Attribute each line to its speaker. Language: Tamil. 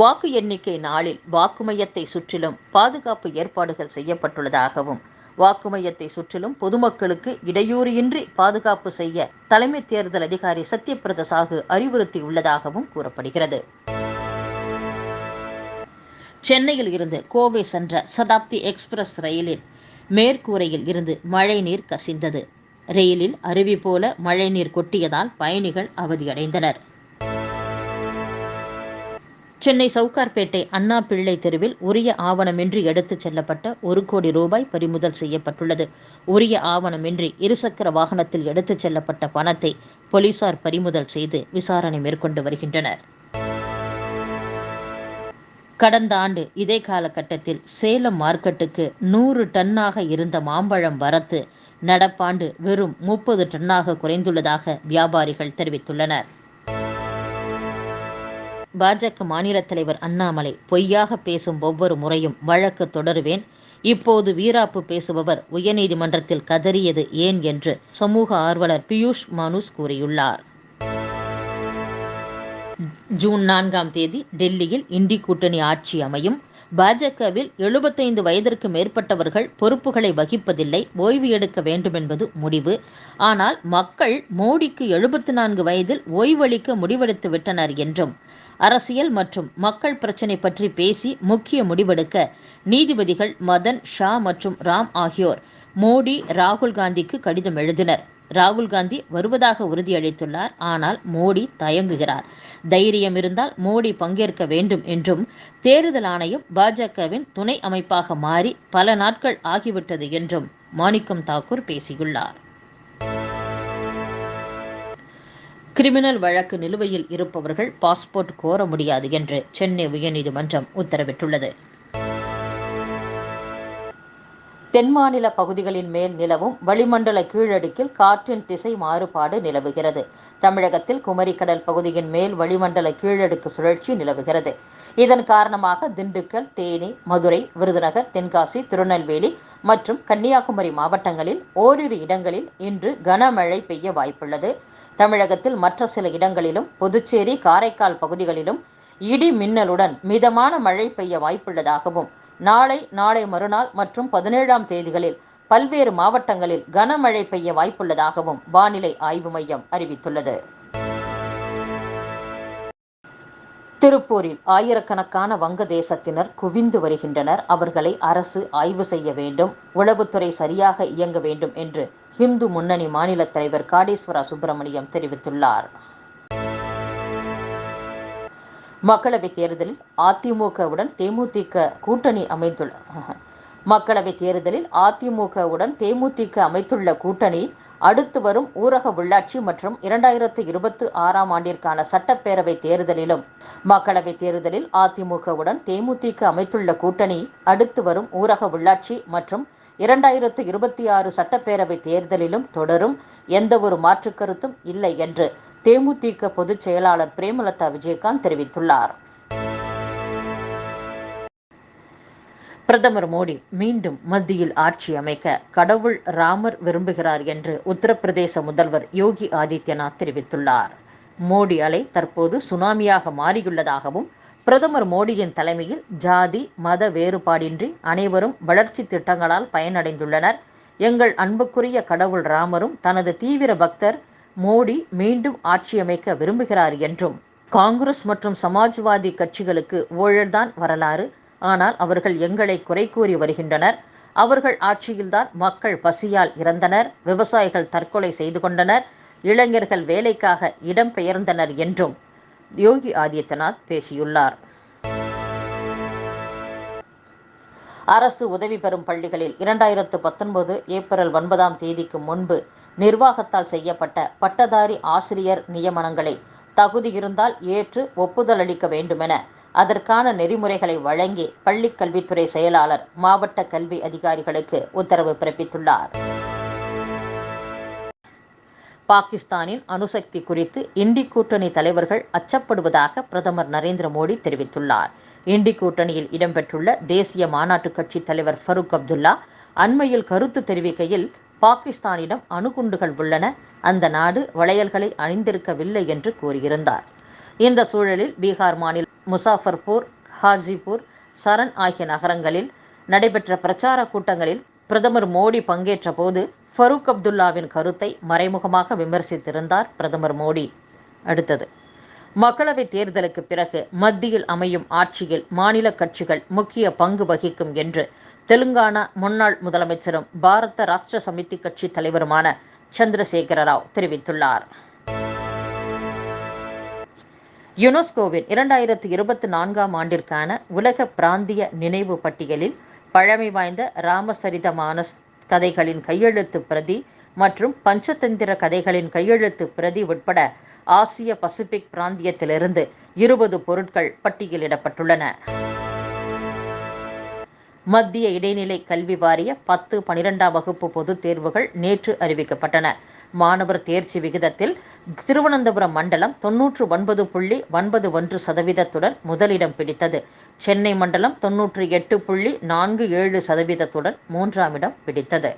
Speaker 1: வாக்கு எண்ணிக்கை நாளில் வாக்கு மையத்தை சுற்றிலும் பாதுகாப்பு ஏற்பாடுகள் செய்யப்பட்டுள்ளதாகவும் வாக்கு மையத்தை சுற்றிலும் பொதுமக்களுக்கு இடையூறின்றி பாதுகாப்பு செய்ய தலைமை தேர்தல் அதிகாரி சத்யபிரத சாகு அறிவுறுத்தியுள்ளதாகவும் கூறப்படுகிறது சென்னையில் இருந்து கோவை சென்ற சதாப்தி எக்ஸ்பிரஸ் ரயிலின் மேற்கூரையில் இருந்து மழைநீர் கசிந்தது ரயிலில் அருவி போல மழைநீர் கொட்டியதால் பயணிகள் அவதியடைந்தனர் சென்னை சவுகார்பேட்டை அண்ணா பிள்ளை தெருவில் உரிய ஆவணமின்றி எடுத்துச் செல்லப்பட்ட ஒரு கோடி ரூபாய் பறிமுதல் செய்யப்பட்டுள்ளது உரிய ஆவணமின்றி இருசக்கர வாகனத்தில் எடுத்துச் செல்லப்பட்ட பணத்தை போலீசார் பறிமுதல் செய்து விசாரணை மேற்கொண்டு வருகின்றனர் கடந்த ஆண்டு இதே காலகட்டத்தில் சேலம் மார்க்கெட்டுக்கு நூறு டன்னாக இருந்த மாம்பழம் வரத்து நடப்பாண்டு வெறும் முப்பது டன்னாக குறைந்துள்ளதாக வியாபாரிகள் தெரிவித்துள்ளனர் பாஜக மாநில தலைவர் அண்ணாமலை பொய்யாக பேசும் ஒவ்வொரு முறையும் வழக்கு தொடருவேன் இப்போது வீராப்பு பேசுபவர் உயர்நீதிமன்றத்தில் கதறியது ஏன் என்று சமூக ஆர்வலர் பியூஷ் மனுஷ் கூறியுள்ளார் ஜூன் நான்காம் தேதி டெல்லியில் இந்தி கூட்டணி ஆட்சி அமையும் பாஜகவில் எழுபத்தைந்து வயதிற்கு மேற்பட்டவர்கள் பொறுப்புகளை வகிப்பதில்லை ஓய்வு எடுக்க வேண்டுமென்பது முடிவு ஆனால் மக்கள் மோடிக்கு எழுபத்தி நான்கு வயதில் ஓய்வளிக்க முடிவெடுத்து விட்டனர் என்றும் அரசியல் மற்றும் மக்கள் பிரச்சினை பற்றி பேசி முக்கிய முடிவெடுக்க நீதிபதிகள் மதன் ஷா மற்றும் ராம் ஆகியோர் மோடி ராகுல் காந்திக்கு கடிதம் எழுதினர் ராகுல் காந்தி வருவதாக உறுதியளித்துள்ளார் ஆனால் மோடி தயங்குகிறார் தைரியம் இருந்தால் மோடி பங்கேற்க வேண்டும் என்றும் தேர்தல் ஆணையம் பாஜகவின் துணை அமைப்பாக மாறி பல நாட்கள் ஆகிவிட்டது என்றும் மாணிக்கம் தாக்கூர் பேசியுள்ளார் கிரிமினல் வழக்கு நிலுவையில் இருப்பவர்கள் பாஸ்போர்ட் கோர முடியாது என்று சென்னை உயர்நீதிமன்றம் உத்தரவிட்டுள்ளது தென்மாநில பகுதிகளின் மேல் நிலவும் வளிமண்டல கீழடுக்கில் காற்றின் திசை மாறுபாடு நிலவுகிறது தமிழகத்தில் குமரிக்கடல் பகுதியின் மேல் வளிமண்டல கீழடுக்கு சுழற்சி நிலவுகிறது இதன் காரணமாக திண்டுக்கல் தேனி மதுரை விருதுநகர் தென்காசி திருநெல்வேலி மற்றும் கன்னியாகுமரி மாவட்டங்களில் ஓரிரு இடங்களில் இன்று கனமழை பெய்ய வாய்ப்புள்ளது தமிழகத்தில் மற்ற சில இடங்களிலும் புதுச்சேரி காரைக்கால் பகுதிகளிலும் இடி மின்னலுடன் மிதமான மழை பெய்ய வாய்ப்புள்ளதாகவும் நாளை நாளை மறுநாள் மற்றும் பதினேழாம் தேதிகளில் பல்வேறு மாவட்டங்களில் கனமழை பெய்ய வாய்ப்புள்ளதாகவும் வானிலை ஆய்வு மையம் அறிவித்துள்ளது திருப்பூரில் ஆயிரக்கணக்கான வங்கதேசத்தினர் குவிந்து வருகின்றனர் அவர்களை அரசு ஆய்வு செய்ய வேண்டும் உளவுத்துறை சரியாக இயங்க வேண்டும் என்று ஹிந்து முன்னணி மாநில தலைவர் காடேஸ்வர சுப்பிரமணியம் தெரிவித்துள்ளார் மக்களவை தேர்தலில் அதிமுகவுடன் தேமுதிக கூட்டணி அமைந்துள்ள மக்களவை தேர்தலில் அதிமுகவுடன் தேமுதிக அமைத்துள்ள கூட்டணி அடுத்து வரும் ஊரக உள்ளாட்சி மற்றும் இரண்டாயிரத்து இருபத்தி ஆறாம் ஆண்டிற்கான சட்டப்பேரவை தேர்தலிலும் மக்களவை தேர்தலில் அதிமுகவுடன் தேமுதிக அமைத்துள்ள கூட்டணி அடுத்து வரும் ஊரக உள்ளாட்சி மற்றும் இரண்டாயிரத்து இருபத்தி ஆறு சட்டப்பேரவை தேர்தலிலும் தொடரும் எந்தவொரு மாற்றுக் கருத்தும் இல்லை என்று தேமுதிக பொதுச் செயலாளர் பிரேமலதா விஜயகாந்த் தெரிவித்துள்ளார் பிரதமர் மோடி மீண்டும் மத்தியில் ஆட்சி அமைக்க கடவுள் ராமர் விரும்புகிறார் என்று உத்தரப்பிரதேச முதல்வர் யோகி ஆதித்யநாத் தெரிவித்துள்ளார் மோடி அலை தற்போது சுனாமியாக மாறியுள்ளதாகவும் பிரதமர் மோடியின் தலைமையில் ஜாதி மத வேறுபாடின்றி அனைவரும் வளர்ச்சி திட்டங்களால் பயனடைந்துள்ளனர் எங்கள் அன்புக்குரிய கடவுள் ராமரும் தனது தீவிர பக்தர் மோடி மீண்டும் ஆட்சியமைக்க விரும்புகிறார் என்றும் காங்கிரஸ் மற்றும் சமாஜ்வாதி கட்சிகளுக்கு ஊழல்தான் வரலாறு ஆனால் அவர்கள் எங்களை குறை கூறி வருகின்றனர் அவர்கள் ஆட்சியில்தான் மக்கள் பசியால் இறந்தனர் விவசாயிகள் தற்கொலை செய்து கொண்டனர் இளைஞர்கள் வேலைக்காக இடம்பெயர்ந்தனர் என்றும் யோகி ஆதித்யநாத் பேசியுள்ளார் அரசு உதவி பெறும் பள்ளிகளில் இரண்டாயிரத்து பத்தொன்பது ஏப்ரல் ஒன்பதாம் தேதிக்கு முன்பு நிர்வாகத்தால் செய்யப்பட்ட பட்டதாரி ஆசிரியர் நியமனங்களை தகுதி இருந்தால் ஏற்று ஒப்புதல் அளிக்க வேண்டுமென அதற்கான நெறிமுறைகளை வழங்கி பள்ளிக் கல்வித்துறை செயலாளர் மாவட்ட கல்வி அதிகாரிகளுக்கு உத்தரவு பிறப்பித்துள்ளார் பாகிஸ்தானின் அணுசக்தி குறித்து இண்டி கூட்டணி தலைவர்கள் அச்சப்படுவதாக பிரதமர் நரேந்திர மோடி தெரிவித்துள்ளார் இண்டி கூட்டணியில் இடம்பெற்றுள்ள தேசிய மாநாட்டு கட்சி தலைவர் ஃபருக் அப்துல்லா அண்மையில் கருத்து தெரிவிக்கையில் பாகிஸ்தானிடம் அணுகுண்டுகள் உள்ளன அந்த நாடு வளையல்களை அணிந்திருக்கவில்லை என்று கூறியிருந்தார் இந்த சூழலில் பீகார் மாநில முசாஃபர்பூர் ஹாஜிபூர் சரண் ஆகிய நகரங்களில் நடைபெற்ற பிரச்சார கூட்டங்களில் பிரதமர் மோடி பங்கேற்ற போது ஃபரூக் அப்துல்லாவின் கருத்தை மறைமுகமாக விமர்சித்திருந்தார் பிரதமர் மோடி அடுத்தது மக்களவை தேர்தலுக்கு பிறகு மத்தியில் அமையும் ஆட்சியில் மாநில கட்சிகள் முக்கிய பங்கு வகிக்கும் என்று தெலுங்கானா முன்னாள் முதலமைச்சரும் பாரத ராஷ்டிர சமிதி கட்சி தலைவருமான சந்திரசேகர ராவ் தெரிவித்துள்ளார் யுனெஸ்கோவின் இரண்டாயிரத்தி இருபத்தி நான்காம் ஆண்டிற்கான உலக பிராந்திய நினைவு பட்டியலில் பழமை வாய்ந்த ராமசரிதமான கதைகளின் கையெழுத்து பிரதி மற்றும் பஞ்சதந்திர கதைகளின் கையெழுத்து பிரதி உட்பட ஆசிய பசிபிக் பிராந்தியத்திலிருந்து இருபது பொருட்கள் பட்டியலிடப்பட்டுள்ளன மத்திய இடைநிலை கல்வி வாரிய பத்து பனிரெண்டாம் வகுப்பு பொதுத் தேர்வுகள் நேற்று அறிவிக்கப்பட்டன மாணவர் தேர்ச்சி விகிதத்தில் திருவனந்தபுரம் மண்டலம் தொன்னூற்று ஒன்பது புள்ளி ஒன்பது ஒன்று சதவீதத்துடன் முதலிடம் பிடித்தது சென்னை மண்டலம் தொன்னூற்று எட்டு புள்ளி நான்கு ஏழு சதவீதத்துடன் மூன்றாம் இடம் பிடித்தது